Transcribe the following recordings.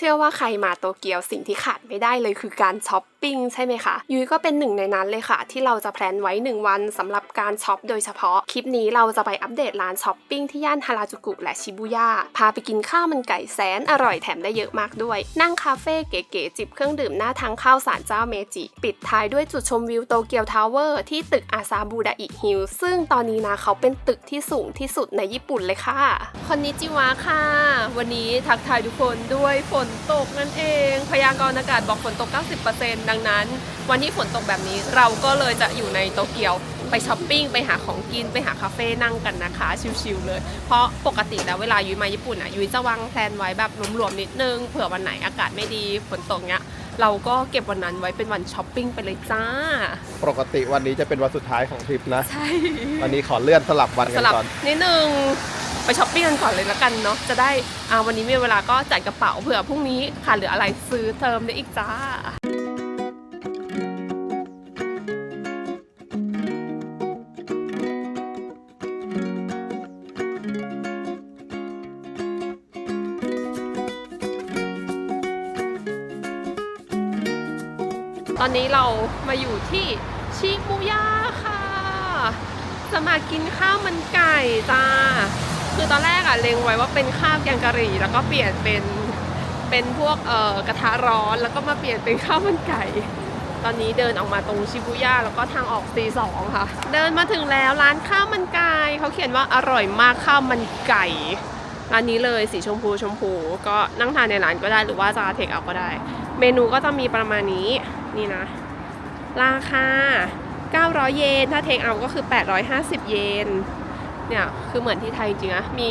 ชื่อว่าใครมาโตเกียวสิ่งที่ขาดไม่ได้เลยคือการช้อปปิ้งใช่ไหมคะ ยุ้ยก็เป็นหนึ่งในนั้นเลยค่ะ ที่เราจะแพลนไว้ 1 วันสำหรับการช็อปโดยเฉพาะ คลิปนี้เราจะไปอัปเดตร้านช้อปปิ้งที่ย่านฮาราจูกุและชิบุย่า พาไปกินข้าวมันไก่แสนอร่อยแถมได้เยอะมากด้วย นั่งคาเฟ่เก๋ๆจิบเครื่องดื่มหน้าทางเข้าศาลเจ้าเมจิ ปิดท้ายด้วยจุดชมวิวโตเกียวทาวเวอร์ที่ตึกอาซาบูดาอิฮิลซึ่งตอนนี้นะเขาเป็นตึกที่สูงที่สุดในญี่ปุ่นเลยค่ะคนนิจิวะค่ะ วันนี้ทักทายทุกคนด้วยฝนตกนั่นเอง พยากรณ์อากาศบอกฝนตก 90%ดังนั้น วันที่ฝนตกแบบนี้เราก็เลยจะอยู่ในโตเกียวไปช้อปปิ้ง ไปหาของกินไปหาคาเฟ่นั่งกันนะคะ ชิลๆเลย เพราะปกติแล้วเวลายุ้ยมาญี่ปุ่นอะยุ้ยจะวางแพลนไว้แบบรวมๆนิดนึงเผื่อวันไหนอากาศไม่ดีฝนตกเนี้ยเราก็เก็บวันนั้นไว้เป็นวันช้อปปิ้งไปเลยจ้า ปกติวันนี้จะเป็นวันสุดท้ายของทริปนะ ใช่ วันนี้ขอเลื่อนสลับวันสกันลับก่อน นิดนึง ไปช้อปปิ้งกันก่อนเลยละกันเนาะจะได้อ่าวันนี้มีเวลาก็จัดกระเป๋าเผื่อพรุ่งนี้ขาดหลืออะไรซื้อเติมได้อีกจ้าตอนนี้เรามาอยู่ที่ชิบูย่าค่ะ จะมากินข้าวมันไก่จ้า คือตอนแรกอะเล็งไว้ว่าเป็นข้าวแกงกะหรี่แล้วก็เปลี่ยนเป็นเป็นพวกเอ่อกระทะร้อนแล้วก็มาเปลี่ยนเป็นข้าวมันไก่ ตอนนี้เดินออกมาตรงชิบูย่าแล้วก็ทางออก C2 ค่ะ เดินมาถึงแล้วร้านข้าวมันไก่เขาเขียนว่าอร่อยมากข้าวมันไก่ร้านนี้เลยสีชมพูชมพูก็นั่งทานในร้านก็ได้หรือว่าจะเทคเอาก็ได้ เมนูก็จะมีประมาณนี้นี่นะ ราคา 900 เยน ถ้าเทคเอาก็คือ 850 เยน เนี่ยคือเหมือนที่ไทยจริงๆอะมี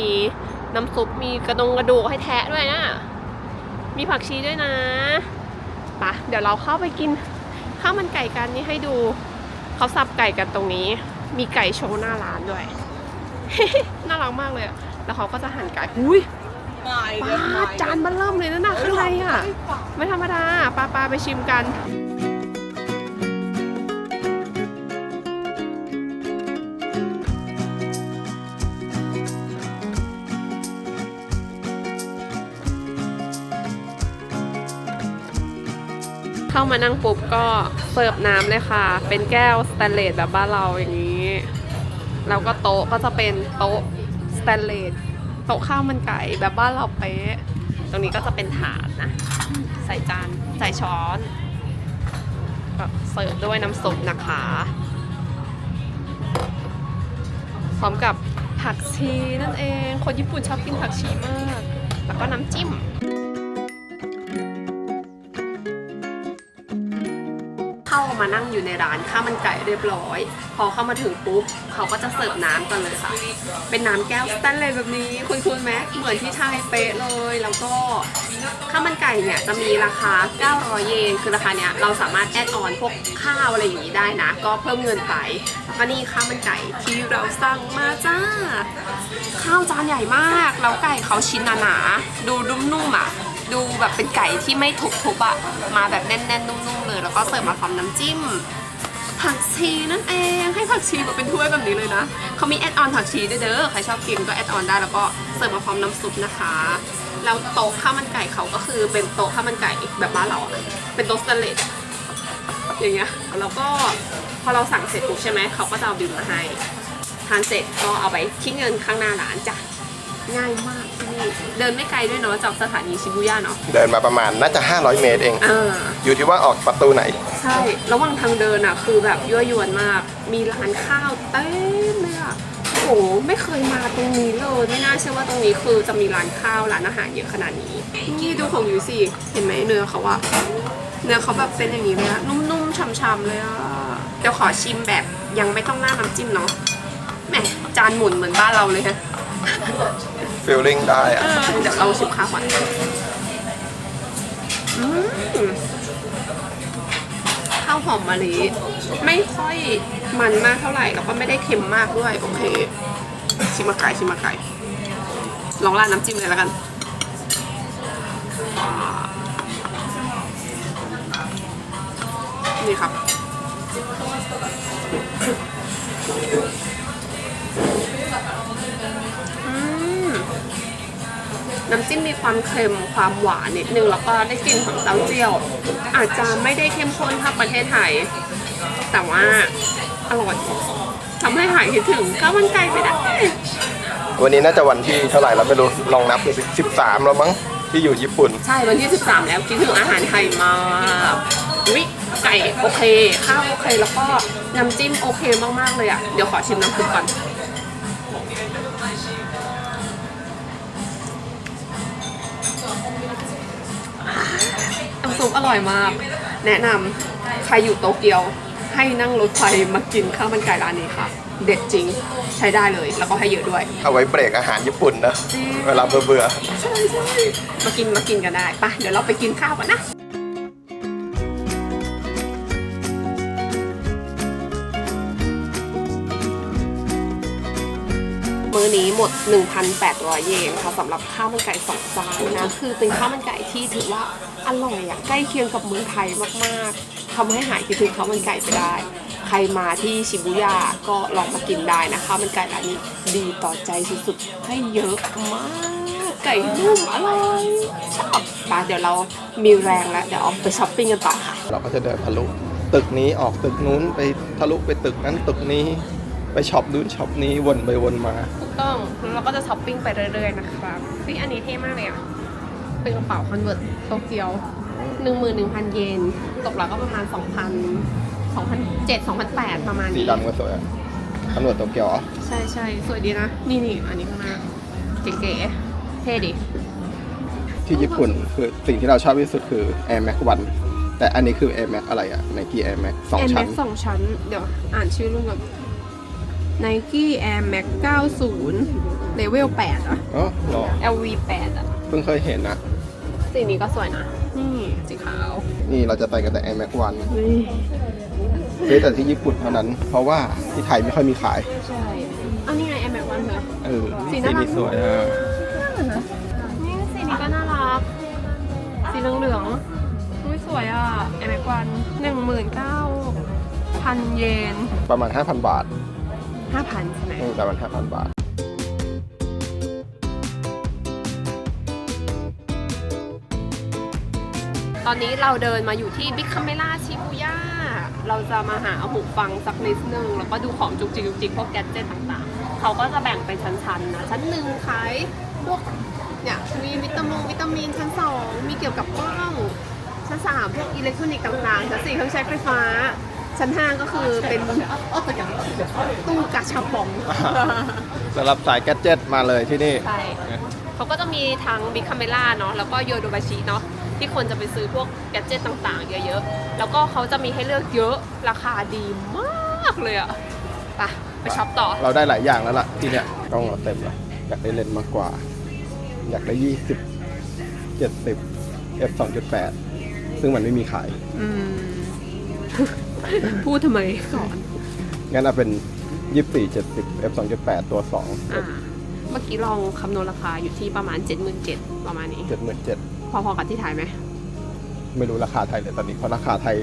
น้ำซุปมีกระดงกระดูกให้แทะด้วยนะมีผักชีด้วยนะปะเดี๋ยวเราเข้าไปกินข้าวมันไก่กันนี่ให้ดูเขาสับไก่กันตรงนี้ มีไก่โชว์หน้าร้านด้วยน่ารักมากเลยอะแล้วเขาก็จะหั่นไก่อุ้ยป้าจานมันเริ่มเลยนะน่ะข้างในอะไม่ธรรมดาปลาปลาไปชิมกันามานั่งปุ๊บก็เสิร์ฟน้ำเลยค่ะ เป็นแก้วสแตนเลสแบบบ้านเราอย่างนี้ แล้วก็โต๊ะก็จะเป็นโต๊ะสแตนเลสโต๊ะข้าวมันไก่แบบบ้านเราเป๊ะ ตรงนี้ก็จะเป็นถาดนะ ใส่จาน ใส่ช้อนก็เสิร์ฟด้วยน้ำซุปนะคะ พร้อมกับผักชีนั่นเอง คนญี่ปุ่นชอบกินผักชีมาก แล้วก็น้ำจิ้ม มานั่งอยู่ในร้านข้าวมันไก่เรียบร้อย พอเข้ามาถึงปุ๊บเขาก็จะเสิร์ฟน้ำกันเลยค่ะ เป็นน้ำแก้วสแตนเลสแบบนี้คุณคุณไหมเหมือนที่ไทยเป๊ะเลย แล้วก็ข้าวมันไก่เนี่ยจะมีราคา 900 เยน คือราคาเนี้ยเราสามารถแอดออนพวกข้าวอะไรอย่างนี้ได้นะ ก็เพิ่มเงินไปแล้วก็นี่ข้าวมันไก่ที่เราสั่งมาจ้า ข้าวจานใหญ่มาก แล้วไก่เขาชิ้นหนาๆ ดูนุ่มๆอะ ดูแบบเป็นไก่ที่ไม่ทุบๆอะมาแบบแน่นๆนุ่มๆเลย แล้วก็เสิร์ฟมาพร้อมน้ำจิ้ม ผักชีนั่นเองให้ผักชีมาเป็นถ้วยแบบนี้เลยนะเขามีแอดออนผักชีด้วยเด้อใครชอบกินก็แอดออนได้แล้วก็เสิร์ฟมาพร้อมน้ำซุปนะคะแล้วโต๊ะข้าวมันไก่เขาก็คือเป็นโต๊ะข้าวมันไก่แบบบ้านเราอะเป็นโต๊ะสแตนเลสอย่างเงี้ยแล้วก็พอเราสั่งเสร็จปุ๊บใช่ไหมเขาก็จะเอาบิลมาให้ทานเสร็จก็เอาไปคิดเงินข้างหน้าร้านจ้ะง่ายมาก เดินไม่ไกลด้วยเนาะจากสถานีชิบูย่าเนาะเดินมาประมาณน่าจะ 500 เมตรเอง อ่า อยู่ที่ว่าออกประตูไหน ใช่ระหว่างทางเดินอะ คือแบบยั่วยวนมาก มีร้านข้าวเต็มเลยอะโอ้โห ไม่เคยมาตรงนี้เลย ไม่น่าเชื่อว่าตรงนี้คือจะมีร้านข้าวร้านอาหารเยอะขนาดนี้ นี่ดูของยูสิเห็นไหมเนื้อเขาอะเนื้อเขาแบบเป็นอย่างนี้เลยอะนุ่มๆฉ่ำๆเลยอะเดี๋ยวขอชิมแบบยังไม่ต้องหน้าน้ำจิ้มเนาะแหมจานหมุนเหมือนบ้านเราเลยฮะ ฟิลลิ่งได้อะเออเดี๋ยวเราชิมข้าวก่อนอืมข้าวหอมมะลิไม่ค่อยมันมากเท่าไหร่แล้วก็ไม่ได้เค็มมากด้วย โอเค ชิมมาไก่ชิมมาไก่ลองราดน้ำจิ้มเลยแล้วกันอ่านี่ครับ น้ำจิ้มมีความเค็มความหวานนิดนึงแล้วก็ได้กลิ่นของเต้าเจี้ยว อาจจะไม่ได้เข้มข้นเท่าประเทศไทย แต่ว่าอร่อยทำให้หายคิดถึงข้าวมันไก่ไปได้วันนี้น่าจะวันที่เท่าไหร่แล้วไม่รู้ลองนับดูสิสิบสามแล้วมั้งที่อยู่ญี่ปุ่น ใช่วันที่ 13 แล้วคิดถึงอาหารไทยมากวิไก่โอเค ข้าวโอเค แล้วก็น้ำจิ้มโอเคมาก ๆ เลยอะ เดี๋ยวขอชิมน้ำซุปก่อนำซุปอร่อยมาก แนะนำใครอยู่โตเกียว ให้นั่งรถไฟมากินข้าวมันไก่ร้านนี้ค่ะ เด็ดจริงใช้ได้เลย แล้วก็ให้เยอะด้วย เอาไว้เบรกอาหารญี่ปุ่นนะจริงเวลาเบื่อใช่ใช่มากินมากินกันได้ไปะเดี๋ยวเราไปกินข้าวกันนะ อนี้หมด 1,800 เยนค่ะสำหรับข้าวมันไก่สองจานนะคือเป็นข้าวมันไก่ที่ถือว่าอร่อยอะใกล้เคียงกับเมืองไทยมากๆทำให้หายคิดถึงข้าวมันไก่ไปได้ ใครมาที่ชิบูย่าก็ลองมากินได้นะข้าวมันไก่ร้านนี้ดีต่อใจสุดๆ ให้เยอะมาก ไก่นุ่มอร่อยชอบไปเดี๋ยวเรามีแรงแล้ว เดี๋ยวออกไปช้อปปิ้งกันต่อค่ะๆเราก็จะเดินทะลุตึกนี้ออกตึกนู้นไปทะลุไปตึกนั้นตึกนี้ ไปช็อปนู้นช็อปนี้วนไปวนมา ถูกต้องแล้วเราก็จะช้อปปิ้งไปเรื่อยๆนะครับพี่อันนี้เท่มากเลยอะ เป็นกระเป๋าคอนเวิร์ตโตเกียวหนึ่งหมื่นหนึ่งพันเยน ตกแล้วก็ประมาณสองพันสองพันเจ็ดสองพันแปดประมาณสีนี้ ดำก็สวยอะตำรวจโตเกียวเหรอใช่ใช่สวยดีนะ นี่นี่อันนี้ข้างหน้าเก๋ๆเท่ดิที่ญี่ปุ่นคือสิ่งที่เราชอบที่สุดคือ Air Max 1 แต่อันนี้คือ Air Max อะไรอะ Nike Air Max สอง Air ชั้น Max สองชั้น เดี๋ยวอ่านชื่อรุ่นก่อน Nike Air Max 90 Level 8อะอ๋อเหรอ LV 8อะ เพิ่งเคยเห็นนะ สีนี้ก็สวยนะ นี่สีขาวนี่เราจะไปกันแต่ Air Max 1นี่ซื้อแต่ที่ญี่ปุ่นเท่านั้น เพราะว่าที่ไทยไม่ค่อยมีขาย ใช่อันนี้ไง Air Max 1เหรอเออสีสีน่ารัก นี้สวยอะนี่สีนี้ก็น่ารัก สีเหลืองๆอุ้ยสวยอะ Air Max 1หนึ่งหมื่นเก้าพันเยน ประมาณ 5,000 บาท ห้าพันใช่ไหมอืมประมาณ5,000บาท ตอนนี้เราเดินมาอยู่ที่บิ๊กคาเมล่าชิบูย่าเราจะมาหาหูฟังสักนิดนึง แล้วก็ดูของจุกจิกจุกจิกพวกแกดเจิตต่างๆ เขาก็จะแบ่งเป็นชั้นๆนะ ชั้นหนึ่งขายพวกเนี่ยมีวิตามินวิตามินชั้นสองมีเกี่ยวกับกล้องชั้นสามพวกอิเล็กทรอนิกส์ต่างๆชั้นสี่เครื่องใช้ไฟฟ้า ชั้นห้าก็คือเป็นตู้กาชาปอง สำหรับสายแกดเจ็ตมาเลยที่นี่ ใช่เขาก็จะมีทั้งบิ๊กคาเมล่าเนาะแล้วก็โยโดบาชิเนาะที่คนจะไปซื้อพวกแกดเจิตต่างๆ เยอะๆ แล้วก็เขาจะมีให้เลือกเยอะราคาดีมากเลยอะไปไปช็อปต่อ เราได้หลายอย่างแล้วล่ะที่เนี้ยกล้องเราเต็มแล้วอยากได้เลนส์มากกว่า อยากได้20 70 f 2.8ซึ่งมันไม่มีขาย อืม พูดทำไมก่อนงั้นเอาเป็น 24 70 f 2.8ตัวอ่าเมื่อกี้ลองคำนวณราคาอยู่ที่ประมาณ 77,000ประมาณนี้2 77,000พอๆกับที่ไทยไหมไม่รู้ราคาไทยเลยตอนนี้เพราะราคาไทย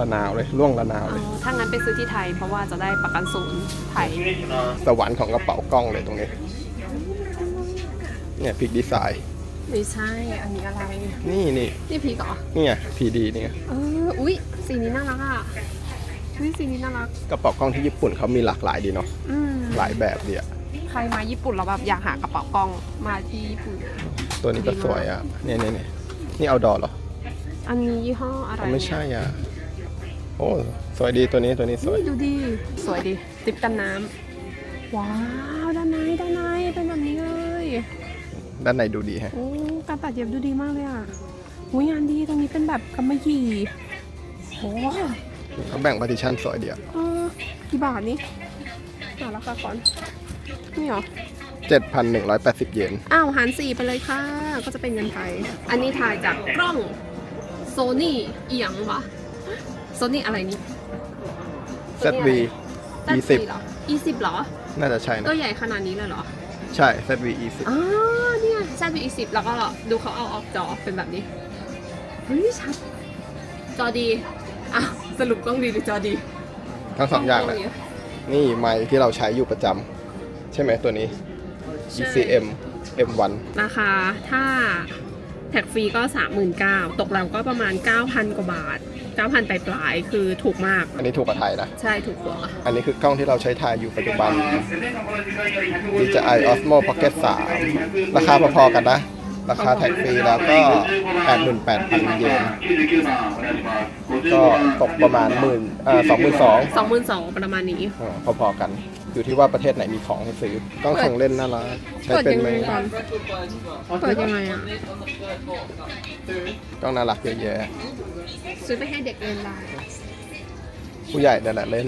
ระนาวเลยล่วงระนาวอ๋เลยอถ้างั้นไปซื้อที่ไทยเพราะว่าจะได้ประกันศูนย์ไทย สวรรค์ของกระเป๋ากล้องเลยตรงนี้ เนี่ยพิกดีไซน์ไม่ใช่ อันนี้อะไร นี่นี่นี่พีกเหรอนี่ไงพีดีนี่ไงเออ อุ๊ย สีนี้น่ารักอะอุ๊ยสีนี้น่ารัก กระเป๋ากล้องที่ญี่ปุ่นเขามีหลากหลายดีเนาะอืมหลายแบบดีอะใครมาญี่ปุ่นเราแบบอยากหากระเป๋ากล้องมาที่ญี่ปุ่น ตัวนี้ก็สวยอะเนี่ยเนี่ยเนี่ยนี่เอาดอเหรออันนี้ยี่ห้ออะไรไม่ใช่อะโอ้สวยดีตัวนี้ตัวนี้สวยนี่ดูดี สวยดีติปกันน้ำว้าวด้านในด้านในเป็นแบบนี้เลยด้านในดูดีฮะโอ้การตัดเย็บดูดีมากเลยอะหุยงานดีตรงนี้เป็นแบบกำมะหยี่ โหเขาแบ่งพาร์ติชันสวยดีอะเออกี่บาทนี่หาราคาก่อน นี่เหรอ 7,180 เยน อ้าวหารสี่ไปเลยค่ะ ก็จะเป็นเงินไทย อันนี้ถ่ายจากกล้องโซนี่เอียงวะโซนี่อะไรนี่ ZV 20 เหรอ20เหรอ น่าจะใช่ตันะวใหญ่ขนาดนี้เลยเหรอ ใช่ ZV 20อ๋อเนี่ย ZV 20แล้วก็ดูเขาเอาออกจอเป็นแบบนี้เฮ้ยชัด จอดี อ้าวสรุปกล้องดีหรือจอดีทั้งสองอย่างแหละกล้ดีนี่ไมค์ที่เราใช้อยู่ประจำใช่ไหมตัวนี้ใช่ ECM M1 ราคาถ้าแท็กฟรีก็ 39,000ตกแล้วก็ประมาณ 9,000 กว่าบาท 9,000ปลายๆคือถูกมาก อันนี้ถูกกว่าไทยนะ ใช่ถูกกว่า อันนี้คือกล้องที่เราใช้ถ่ายอยู่ปัจจุบัน DJI Osmo Pocket 3 ราคาพอๆกันนะ ราคาแท็กฟรีแล้วก็ 88,000 เยน ก็ตกประมาณหมื่นเอ่อ22,000 22,000ประมาณนี้อ๋อพอๆกัน อยู่ที่ว่าประเทศไหนมีของให้ซื้อกล้องของเล่นน่ารักใช้เปิดเป็นยังไหมไงก่อนเปิดยังไงอะกล้องน่ารักเยอะแยะซื้อไปให้เด็กเล่นได้ผู้ใหญ่นั่นแหละเล่น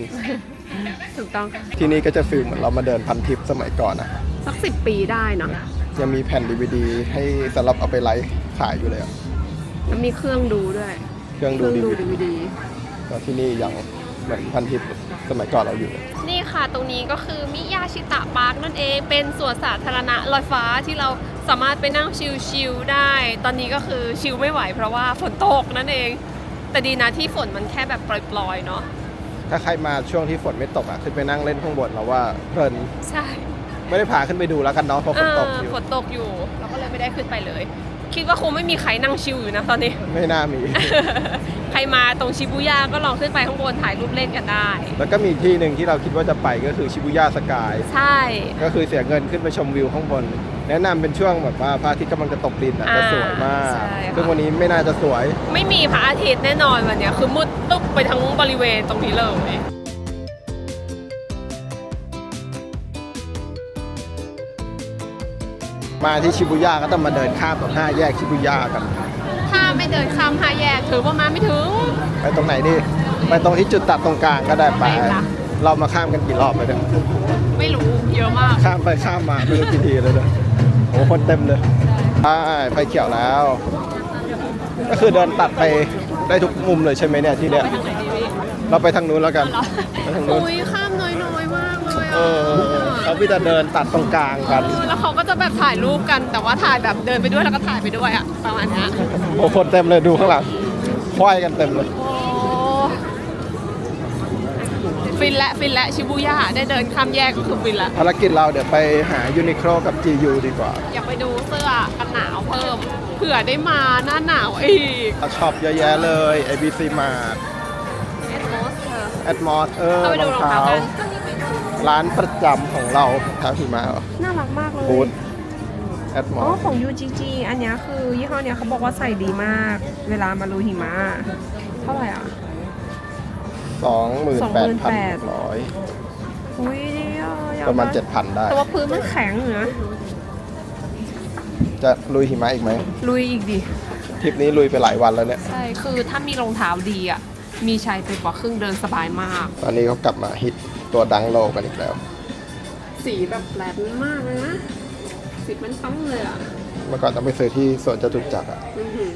ถูกต้องค่ะที่นี่ก็จะฟิลเหมือนเรามาเดินพันทิปสมัยก่อนนะสักสิบปีได้เนาะ ยังมีแผ่น DVD ให้สำหรับเอาไปไลฟ์ขายอยู่เลยอะแล้วมีเครื่องดูด้วยเครื่องเคดูรื่องดีดูวีดีวดี ก็ที่นี่ยังเหมือนพันทิปสมัยก่อนเราอยู่ นี่ค่ะตรงนี้ก็คือมิยาชิตะพาร์คนั่นเองเป็นสวนสาธารณะลอยฟ้าที่เราสามารถไปนั่งชิลๆได้ ตอนนี้ก็คือชิลไม่ไหวเพราะว่าฝนตกนั่นเอง แต่ดีนะที่ฝนมันแค่แบบปล่อยๆเนาะถ้าใครมาช่วงที่ฝนไม่ตกอะขึ้นไปนั่งเล่นข้างบนเราว่าเพลินใช่ ไม่ได้พาขึ้นไปดูแล้วกันเนาะเพราะฝนตกอยู่เฝนตกอยู่ เราก็เลยไม่ได้ขึ้นไปเลย คิดว่าคงไม่มีใครนั่งชิลอยู่นะตอนนี้ ไม่น่ามี ใครมาตรงชิบูย่าก็ลองขึ้นไปข้างบนถ่ายรูปเล่นกันได้ แล้วก็มีที่หนึ่งที่เราคิดว่าจะไปก็คือชิบุย่าสกาย ใช่ ก็คือเสียเงินขึ้นไปชมวิวข้างบน แนะนำเป็นช่วงแบบว่าพระอาทิตย์กำลังจะตกดินอะจะสวยมากใช่ค่ะซึ่งวันนี้ไม่น่าจะสวย ไม่มีพระอาทิตย์แน่นอนวันเนี้ยคือมืดตึ๊บไปทั้งบริเวณตรงนี้เลย มาที่ชิบุย่าก็ต้องมาเดินข้ามตรงห้าแยกชิบุย่ากัน ถ้าไม่เดินข้ามห้าแยกถือว่ามาไม่ถึง ไปตรงไหนดีไปตรงที่จุดตัดตรงกลางก็ได้ไป ไปค่ะเรามาข้ามกันกี่รอบไปเนี่ยไม่รู้เยอะมากข้ามไปข้ามมาไม่รู้กี่ทีเลยเนี่ยโอ้คนเต็มเลยใช่ไฟเขียวแล้ว ก็คือเดินตัดไปได้ทุกมุมเลยใช่ไหมเนี่ยที่เนี้ยไปทางไหนดีพี่เราไปทางนู้นแล้วกันเหรอไปทางนู้น อุ้ยข้ามน้อยๆมากเลยเออะอ เขาพี่จะเดินตัดตรงกลางกันเออแล้วเขาก็จะแบบถ่ายรูปกัน แต่ว่าถ่ายแบบเดินไปด้วยแล้วก็ถ่ายไปด้วยอะประมาณเนี้ยโอ้คนเต็มเลยดูข้างหลังควายกันเต็มเลย โอ้ฟินและฟินและชิบูย่าได้เดินข้ามแยกก็คือฟินละภารกิจเราเดี๋ยวไปหายูนิโคลกับ GU ดีกว่า อยากไปดูเสื้อกันหนาวเพิ่มเผื่อได้มาหน้าหนาวอีกช็อปเยอะแยะเลย ABC Mart เอสโมสเธอ Atmos เออเข้าไปรดูองรองเท้าเท้ากัน ร้านประจำของเราเท้าหิมะเหรอน่ารักมากเลยบูธอ๋อ Atmos ของ UGG อันเนี้ยคือยี่ห้อเนี้ยเขาบอกว่าใส่ดีมาก เวลามาลูหิมะเท่าไหร่อะ28,600อุ้ยดีอะอยากประมาณได้7,000ได้ แต่ว่าพื้นมันแข็งอยู่นะจะลุยหิมะอีกไหมลุยอีกดิ ทริปนี้ลุยไปหลายวันแล้วเนี่ย ใช่ คือถ้ามีรองเท้าดีอะ มีชัยไปกว่าครึ่งเดินสบายมาก ตอนนี้เขากลับมาฮิต ตัวดังโลกันอีกแล้ว สีแบบแปลกมากเลยนะ สีมันต้องเลยอะเมื่อก่อนต้องไปซื้อที่สวนจตุจักรอะอื้อหือ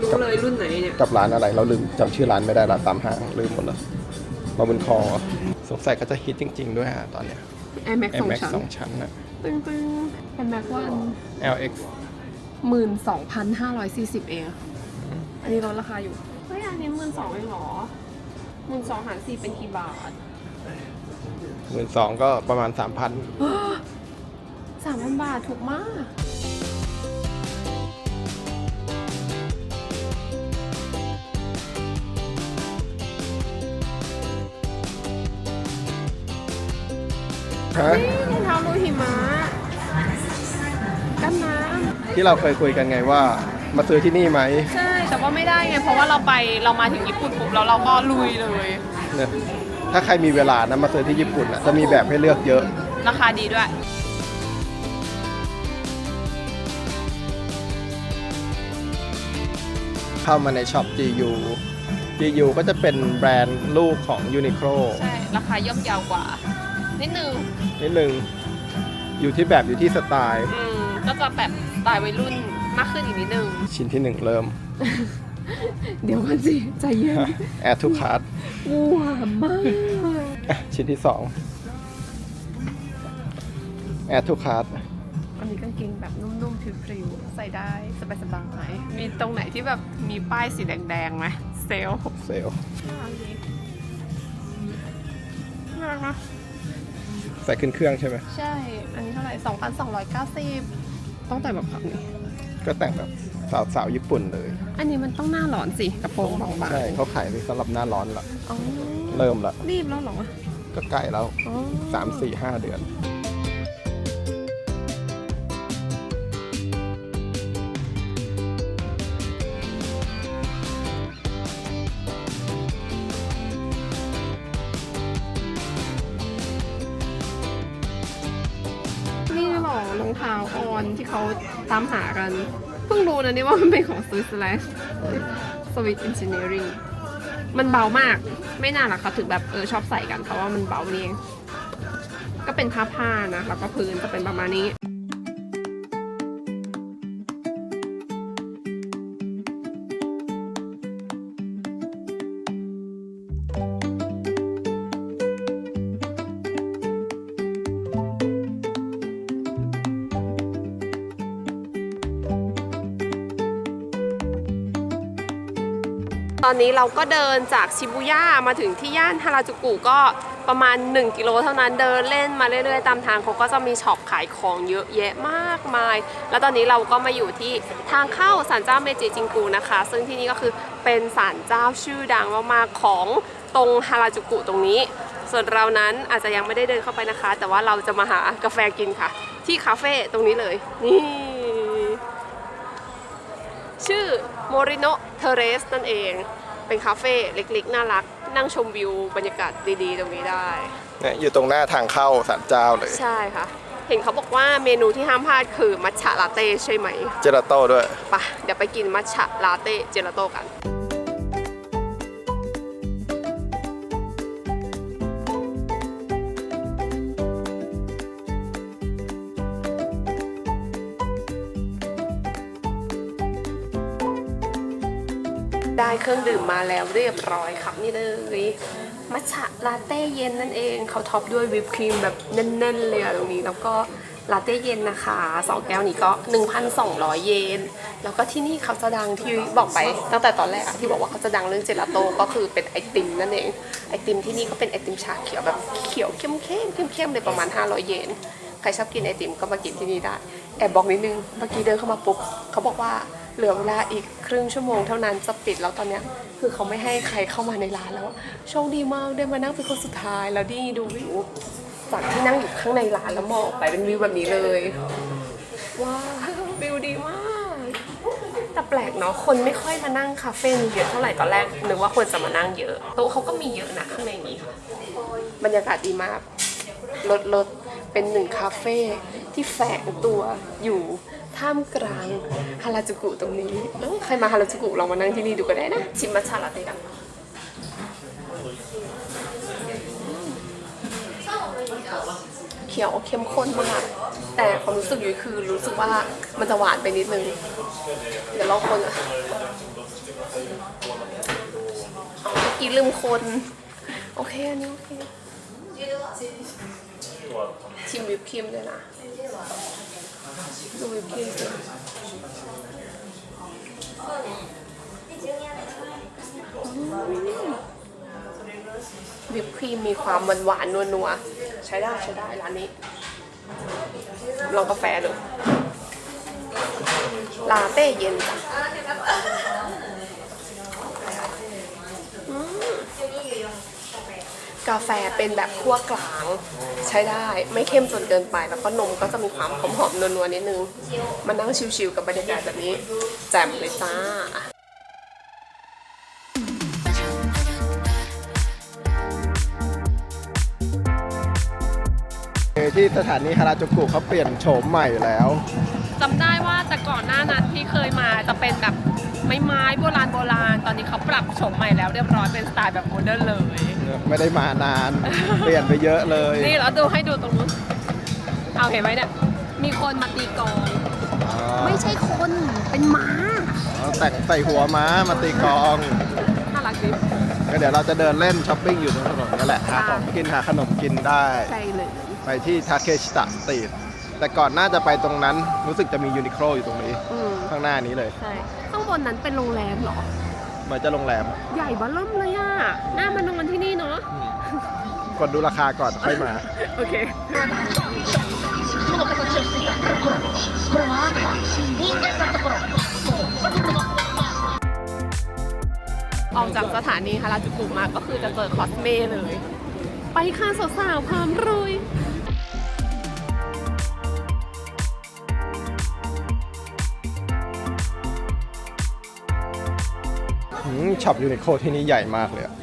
รู้เลยรุ่นไหนเนี่ย กับร้านอะไร เราลืมจำชื่อร้านไม่ได้ละตามห้างลืมหมดแล้วมาบนคอสงสัยก็จะฮิตจริง ๆ ด้วยฮะตอนเนี้ยไอแม็ก Air สอง Max ชั้น สองชั้นนะปึ้งปึ้งไอแม็กวัน LX หมื่นสองพันห้าร้อยสี่สิบเองอันนี้ลดราคาอยู่ เฮ้ย อันนี้หมื่นสองเองเหรอหมื่นสองหารสี่เป็นกี่บาท หมื่นสองก็ประมาณ3,000สามพันบาทถูกมาก ฮะนี่รองเท้าลูหิมะกันน้ที่เราเคยคุยกันไงว่า มาซื้อที่นี่ไหมำใช่ แต่ว่าไม่ได้ไง เพราะว่าเราไปเรามาถึงญี่ปุ่นปุ๊บแล้วเราก็ลุยเลยเนี่ย ถ้าใครมีเวลานะมาซื้อที่ญี่ปุ่นอะจะมีแบบให้เลือกเยอะ ราคาดีด้วย เข้ามาในช็อป GU GU ก็จะเป็นแบรนด์ลูกของ Uniqlo ใช่ ราคาย่อมเยาวกว่า นิดนึง นิดนึง อยู่ที่แบบอยู่ที่สไตล์ อืม ก็จะแบบสไตล์วัยรุ่นมากขึ้นอีกนิดนึง ชิ้นที่หนึ่งเริ่ม เดี๋ยวกันสิ ใจเย็น Add to cart ว้าวมากอะชิ้นที่สอง Add to cart อันนี้กางเกงแบบนุ่มๆพริ้วๆใส่ได้สบายๆมีตรงไหนที่แบบมีป้ายสีแดงๆไหมเซลลเซลลน่ารักดีน่ารักนะใส่ขึ้นเครื่องใช่ไหมใช่ อันนี้เท่าไหร่ 2,290 ต้องแต่แบบแบบนี้ ก็แต่งแบบ สาวสาวญี่ปุ่นเลยอันนี้มันต้องหน้าร้อนสิกระโปรงบางๆใช่เขาขายไว้สำหรับหน้าร้อนละอ๋อเริ่มละรีบแล้วเหรอก็ใกล้แล้วอ๋อสามสี่ห้าเดือน นี่หรอรองเท้าออนที่เขาตามหากันเพิ่งรู้นะนี่ว่ามันเป็นของสวิตเซอร์แลนด์สวิตเอนจิเนียริงมันเบามาก ไม่น่าหรอกเขาถึงแบบเออชอบใส่กันเพราะว่ามันเบานี่เองก็เป็นผ้าผ้านะแล้วก็พื้นจะเป็นประมาณนี้ อนนี้เราก็เดินจากชิบูย่ามาถึงที่ย่านฮาราจูกุก็ประมาณ 1 กิโลเท่านั้นเดินเล่นมาเรื่อยๆ ตามทางเขาก็จะมีช็อปขายของเยอะแยะมากมาย แล้วตอนนี้เราก็มาอยู่ที่ทางเข้าศาลเจ้าเมจิจิงกุนะคะ ซึ่งที่นี่ก็คือเป็นศาลเจ้าชื่อดังมากๆของตรงฮาราจูกุตรงนี้ ส่วนเรานั้นอาจจะยังไม่ได้เดินเข้าไปนะคะ แต่ว่าเราจะมาหากาแฟกินค่ะ ที่คาเฟ่ตรงนี้เลย นี่ ชื่อโมริโนเทเรสนั่นเอง เป็นคาเฟ่เล็กๆ น่ารัก นั่งชมวิวบรรยากาศดีๆ ตรงนี้ได้ เนี่ยอยู่ตรงหน้าทางเข้าศาลเจ้าเลย ใช่ค่ะ เห็นเขาบอกว่าเมนูที่ห้ามพลาดคือมัทฉะลาเต้ใช่ไหมเจลาโต้ด้วย ไปะเดี๋ยวไปกินมัทฉะลาเต้เจลาโต้กัน รื่องดื่มมาแล้วเรียบร้อยครับนี่เลยมัทฉะลาเต้เย็นนั่นเองเขาท็อปด้วยวิปครีมแบบแน่นๆเลยอะตรงนี้แล้วก็ลาเต้เย็นนะคะสองแก้วนี้ก็ 1,200 เยน แล้วก็ที่นี่เขาจะดังที่บอกไป ตั้งแต่ตอนแรกที่บอกว่าเขาจะดังเรื่องเจลาโต้ก็คือเป็นไอติมนั่นเอง ไอติมที่นี่ก็เป็นไอติมชาเขียวแบบเขียวเข้มๆเข้มๆเลยประมาณ 500 เยน ใครชอบกินไอติมก็มากินที่นี่ได้ แอบบอกนิดนึง เมื่อกี้เดินเข้ามาปุ๊บเขาบอกว่า เหลือเวลาอีกครึ่งชั่วโมงเท่านั้นจะปิดแล้วตอนเนี้ยคือเขาไม่ให้ใครเข้ามาในร้านแล้วโชคดีมากได้มานั่งเป็นคนสุดท้ายแล้วนี่ดูวิวจากที่นั่งอยู่ข้างในร้านแล้วมองออกไปเป็นวิวแบบนี้เลยว้าววิวดีมากแต่แปลกเนาะคนไม่ค่อยมานั่งคาเฟ่นี้เยอะเท่าไหร่ตอนแรกนึกว่าคนจะมานั่งเยอะโต๊ะเขาก็มีเยอะนะข้างในนี้ค่ะบรรยากาศดีมากรถรถเป็นหนึ่งคาเฟ่ที่แฝงตัวอยู่ ท่ามกลางฮาราจูกุตรงนี้เอ้าใครมาฮาราจูกุลองมานั่งที่นี่ดูก็ได้นะ ชิมมัทฉะลาเต้กันเขียวเข้มข้นมาก แต่ความรู้สึกอยู่คือรู้สึกว่ามันจะหวานไปนิดนึง เดี๋ยวลองคนอะเมื่อกี้ลืมคน โอเค อันนี้โอเคชิมวิปครีมด้วยนะ วิปครีมสิวิปครีมมีความหวานหวานๆนัวๆใช้ได้ใช้ได้ร้านนี้ ลองกาแฟดูลาเต้เย็นจ้ะอืม กาแฟเป็นแบบคั่วกลางใช้ได้ไม่เข้มจนเกินไป แล้วก็นมก็จะมีความหอมๆนัวๆนิดนึง มานั่งชิวๆกับบรรยากาศแบบนี้แจ่มเลยจ้าที่สถานีฮาราจูกุเขาเปลี่ยนโฉมใหม่แล้วจำได้ว่าแต่ก่อนหน้านั้นที่เคยมาจะเป็นแบบไม้ไม้โบราณโบราณ ตอนนี้เขาปรับโฉมใหม่แล้วเรียบร้อยเป็นสไตล์แบบโมเดิร์นเลย ไม่ได้มานาน เปลี่ยนไปเยอะเลยนี่เราดูให้ดูตรงนู้นเอาเห็นไหมเนี่ย มีคนมาตีกลอง อ๋อไม่ใช่คน เป็นม้าอ๋อแต่งใส่หัวม้ามาตีกลอง น่ารักดิ ก็เดี๋ยวเราจะเดินเล่นช้อปปิ้งอยู่ตรงถนนนั่นแหละหาค่ะของกินหาขนมกินได้ ใช่เลยไปที่ทาเคชิตะสตรีทแต่ก่อนน่าจะไปตรงนั้นรู้สึกจะมียูนิโคลอยู่ตรงนี้ อืมข้างหน้านี้เลย ใช่ ข้างบนนั้นเป็นโรงแรมเหรอเห มือนจะโรงแรมใหญ่บ้าเริ่มเลยอะ น่ามานอนที่นี่เนาะอืมกดดูราคาก่อนค่อยมา โอเคออกจากสถานีฮาราจูกุมาก็คือจะเจอคอสเมย์เลย ไปค่ะสาวๆพร้อมรุย ช็อปยูนิโคที่นี่ใหญ่มากเลยอะ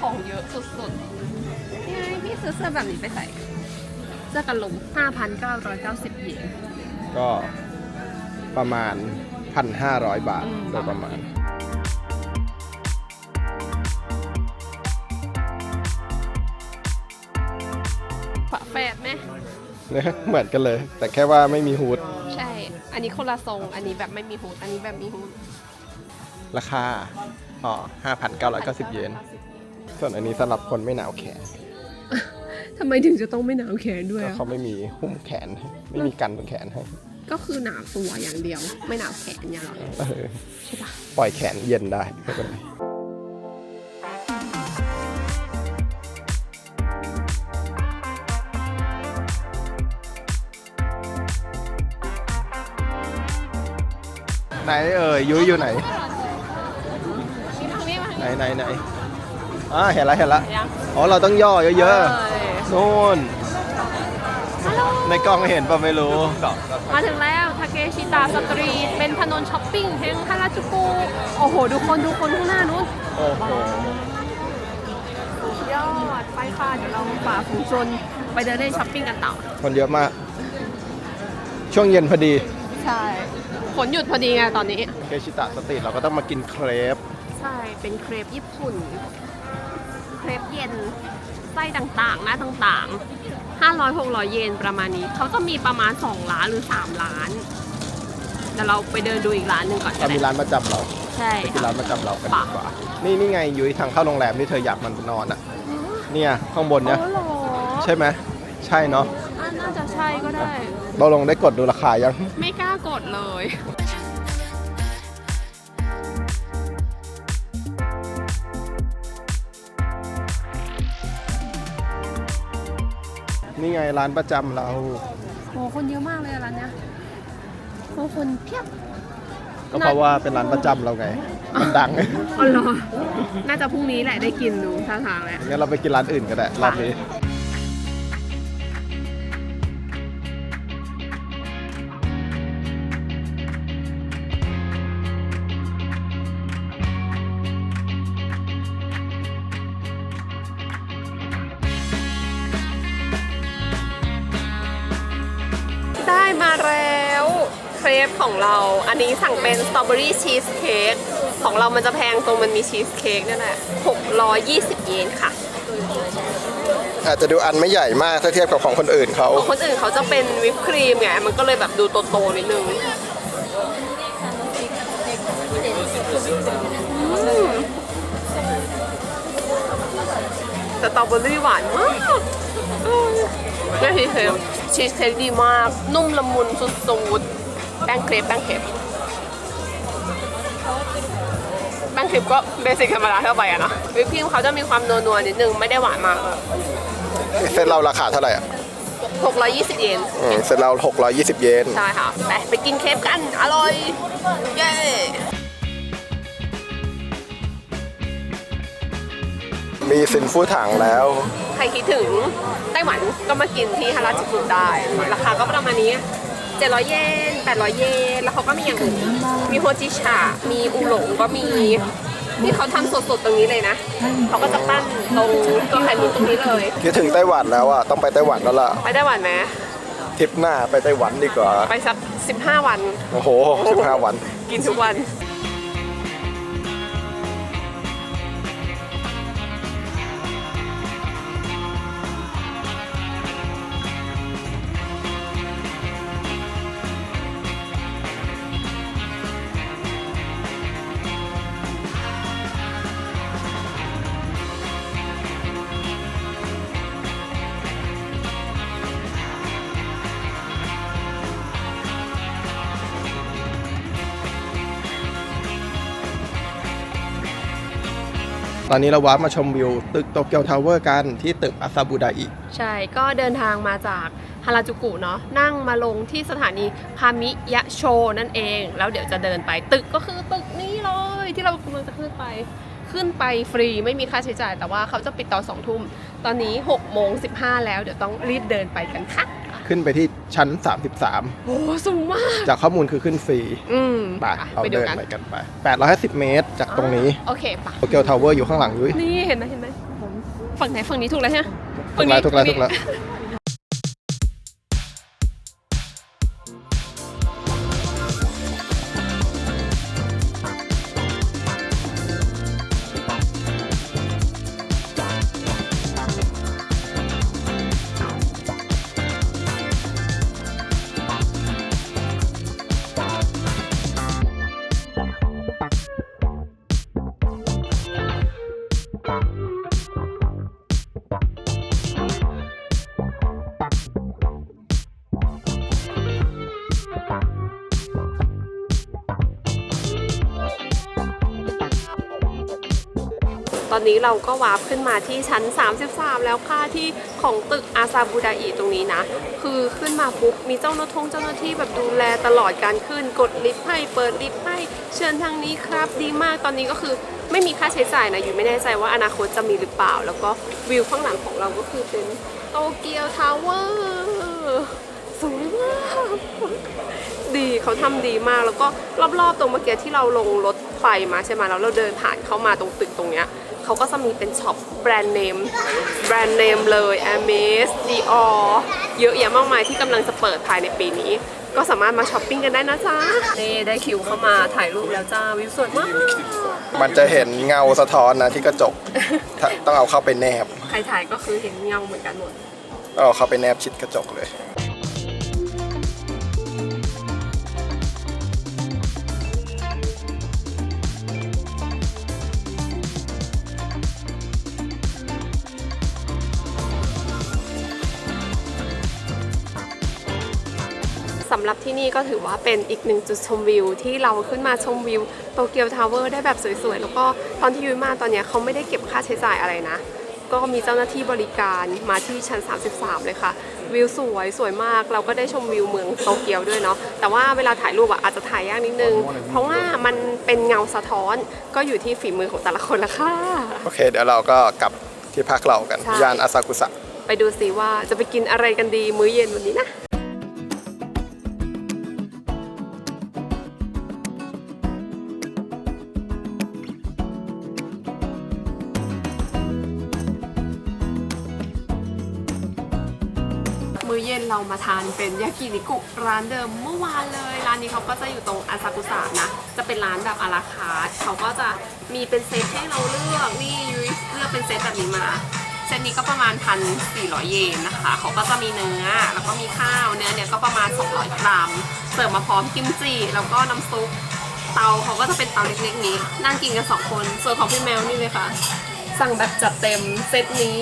ของเยอะสุดๆนี่ไงพี่ซื้อเสื้อแบบนี้ไปใส่เสื้อกันลม5,990 เยนก็ประมาณ 1,500 บาทอืมโดยประมาณฝาแฝดไหมเนี่ยเหมือนกันเลย แต่แค่ว่าไม่มีฮูด ใช่ อันนี้คนละทรง อันนี้แบบไม่มีฮูด อันนี้แบบมีฮูด ราคาอ๋อ5,990 เยน ส่วนอันนี้สำหรับคนไม่หนาวแขนทำไมถึงจะต้องไม่หนาวแขนด้วยก็อะเขาไม่มีหุ้มแขนให้ไม่มีกันตรงแขนให้ก็คือหนาวตัวอย่างเดียว ไม่หนาวแขนเนี่ยหรอเออใช่ปะปล่อยแขนเย็นได้ไม่เป็นไรไหนเอ่ยยุ้ยอยู่ไหนมีทางนี้มา ไหนไหนไหนอ่าเห็นละเห็นละยังอ๋อเราต้องย่อเยอะๆๆนู่นฮัลโหลในกล้องเห็นป่ะไม่รู้มาถึงแล้วทาเกชิตาสตรีทเป็นถนนช้อปปิ้งแห่งฮาราจูกุ โอ้โห ดูคนดูคนข้างหน้านู้นโอ้โหยอดไปค่ะเดี๋ยวเราฝ่าฝูงชนไปเดินเล่นช้อปปิ้งกันต่อคนเยอะมาก ช่วงเย็นพอดี ใช่ฝนหยุดพอดีไงตอนนี้เคชิตะสตรีทเราก็ต้องมากินเครปใช่ เป็นเครปญี่ปุ่น เครปเย็นไส้ต่างๆ หน้าต่างๆ 500 600 เยนประมาณนี้ เขาจะมีประมาณ2ร้านหรือ3ร้านเดี๋ยวเราไปเดินดูอีกร้านหนึ่งก่อนก็เราได้มีร้านประจำเราใช่ไปกินค่ะร้านประจำเรากันดีกว่า นี่นี่ไงยุ้ยทางเข้าโรงแรมที่เธออยากมันนอนอะ เนี่ยข้างบนเนี่ย โอ้โหใช่ไหมใช่เนาะอะน่าจะใช่ก็ได้ เราลงได้กดดูราคายัง ไม่กล้ากดเลย นี่ไงร้านประจำเรา โหคนเยอะมากเลยอะร้านเนี้ยโอ้คนเพียบ ก็เพราะว่าเป็นร้านประจำเราไง มันดัง อ๋อเหรอน่าจะพรุ่งนี้แหละได้กินดูท่าทางแล้ว งั้นเราไปกินร้านอื่นก็ได้รอบนี้ ได้มาแล้ว เครปของเรา อันนี้สั่งเป็นสตรอเบอรี่ชีสเค้กของเรามันจะแพงตรงมันมีชีสเค้กนี่แหละ620 เยนค่ะอาจจะดูอันไม่ใหญ่มากถ้าเทียบกับของคนอื่นเขา ของคนอื่นเขาจะเป็นวิปครีมไง มันก็เลยแบบดูโตๆนิดนึงอืมสตรอเบอรี่หวานมาก อืมแม่ชีสเค้กชีสเค้กดีมาก นุ่มละมุนสุดๆ แป้งเครปแป้งเครปแป้งเครปก็เบสิกธรรมดาทั่วไปอะนะวิปครีมเขาจะมีความนัวๆนิดนึงไม่ได้หวานมากเซตเราราคาเท่าไหร่อะ620 เยนอืมเซตเรา620 เยน ใช่ค่ะไปไปกินเคฟกันอร่อย เย้ มีซินฟูถังแล้ว ใครคิดถึงไต้หวันก็มากินที่ฮาราจูกุได้ ราคาก็ประมาณนี้ 700 เยน 800 เยน แล้วเขาก็มีอย่างอื่น มีโฮจิชา มีอูหลงก็มี นี่เขาทำสดๆตรงนี้เลยนะ เขาก็จะปั้นตรงตัวไข่มุกตรงนี้เลย คิดถึงไต้หวันแล้วอะ ต้องไปไต้หวันแล้วล่ะ ไปไต้หวันไหมทริปหน้าไปไต้หวันดีกว่า ไปสัก 15 วัน โอ้โห 15 วัน กินทุกวัน ตอนนี้เราวาร์ปมาชมวิว ตึกโตเกียวทาวเวอร์กันที่ตึกอาซาบูไดอิใช่ ก็เดินทางมาจากฮาราจูกุเนาะนั่งมาลงที่สถานีพามิยะโชนั่นเอง แล้วเดี๋ยวจะเดินไปตึกก็คือตึกนี้เลยที่เรากำลังจะขึ้นไป ขึ้นไปฟรีไม่มีค่าใช้จ่าย แต่ว่าเขาจะปิดตอนสองทุ่ม ตอนนี้6กโมงสิแล้ว เดี๋ยวต้องรีบเดินไปกันค่ะ ขึ้นไปที่ชั้นโอ้สูงมาก33จากข้อมูลคือขึ้นฟรีอืมไปอะเราไปดูเดินกันไปกันไป 850 เมตรจากตรงนี้โอเคปะโตเกียวทาวเวอร์อยู่ข้างหลังยุ้ยนี่เห็นไหมเห็นไหมฝั่งไหนฝั่งนี้ถูกแล้วใช่ไหมถูกแล้วถูกแล้วถูกแล้ว อนนี้เราก็วาร์ปขึ้นมาที่ชั้น 33 แล้วค่ะที่ของตึกอาซาบูดาอิตรงนี้นะ คือขึ้นมาปุ๊บมีเจ้าหน้าที่เจ้าหน้าที่แบบดูแลตลอดการขึ้น กดลิฟต์ให้เปิดลิฟต์ให้เชิญทางนี้ครับ ดีมากตอนนี้ก็คือไม่มีค่าใช้จ่ายนะอยู่ไม่แน่ใจว่าอนาคตจะมีหรือเปล่า แล้วก็วิวข้างหลังของเราก็คือเป็นโตเกียวทาวเวอร์สวยมากดีเขาทำดีมากแล้วก็รอบๆตรงเมื่อกี้ที่เราลงรถไฟมาใช่ไหมแล้วเราเดินผ่านเข้ามาตรงตึกตรงเนี้ย เขาก็จะมีเป็นช็อปแบรนด์เนมแบรนด์เนมเลย a m a z Dior เยอะแยะมากมายที่กำลังจะเปิดภายในปีนี้ ก็สามารถมาช้อปปิ้งกันได้นะจ๊ะนี่ได้คิวเข้ามาถ่ายรูปแล้วจ้าวิวสวยมากมันจะเห็นเงาสะท้อนนะที่กระจกถ้าต้องเอาเข้าไปแนบ ใครถ่ายก็คือเห็นเงาเหมือนกันหมดต้องเอาเข้าไปแนบชิดกระจกเลยำหรับที่นี่ก็ถือว่าเป็นอีกหนึ่งจุดชมวิว ที่เราขึ้นมาชมวิวโตเกียวทาวเวอร์ได้แบบสวยๆ แล้วก็ตอนที่ยุ้ยมาตอนเนี้ยเขาไม่ได้เก็บค่าใช้จ่ายอะไรนะ ก็มีเจ้าหน้าที่บริการมาที่ชั้น 33 เลยค่ะ วิวสวยสวยมากเราก็ได้ชมวิวเมืองโตเกียวด้วยเนาะแต่ว่าเวลาถ่ายรูปอะอาจจะถ่ายยากนิดนึง เพราะว่ามันเป็นเงาสะท้อนก็อยู่ที่ฝีมือของแต่ละคนละค่ะโอเค เดี๋ยวเราก็กลับที่พักเรากันใช่ย่านอาซากุสะไปดูสิว่าจะไปกินอะไรกันดีมื้อเย็นวันนี้นะ มามาทานเป็นยากินิกุร้านเดิมเมื่อวานเลย ร้านนี้เขาก็จะอยู่ตรงอาซากุสะนะ จะเป็นร้านแบบอาราคาร์ทเขาก็จะมีเป็นเซตให้เราเลือกนี่ยุ้ยเลือกเป็นเซตแบบนี้มาเซตนี้ก็ประมาณ1,400เยนนะคะเขาก็จะมีเนื้อแล้วก็มีข้าวเนื้อเนี่ยก็ประมาณ200กรัมเสิร์ฟมาพร้อมกิมจิแล้วก็น้ำซุปเตาเขาก็จะเป็นเตาเล็กๆนี้ นั่งกินกันสองคนส่วนของพี่แมวนี่เลยค่ะสั่งแบบจัดเต็มเซตนี้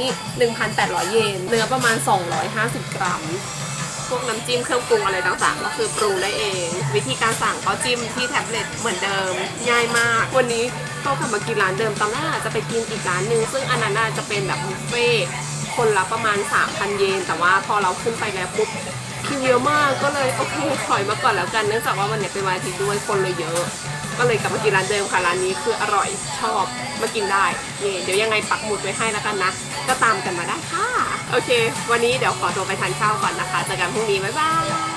1,800 เยน เนื้อประมาณ 250 กรัม พวกน้ำจิ้มเครื่องปรุงอะไรต่างๆ ก็คือปรุงได้เอง วิธีการสั่งก็จิ้มที่แท็บเล็ตเหมือนเดิมง่ายมาก วันนี้ก็กลับมากินร้านเดิมตอนแรกอาจจะไปกินอีกร้านหนึ่งซึ่งอันนั้นน่าจะเป็นแบบบุฟเฟ่คนละประมาณ 3,000 เยน แต่ว่าพอเราขึ้นไปแล้วปุ๊บคิวเยอะมากก็เลยโอเคถอยมาก่อนแล้วกันเนื่องจากว่าวันนี้เป็นวันอาทิตย์ด้วยคนเลยเยอะ ก็เลยกลับมากินร้านเดิมค่ะร้านนี้คืออร่อยชอบมากินได้นี่เดี๋ยวยังไงปักหมุดไว้ให้แล้วกันนะ ก็ตามกันมาได้ค่ะ โอเค วันนี้เดี๋ยวขอตัวไปทานข้าวก่อนนะคะเจอกันพรุ่งนี้บ๊ายบาย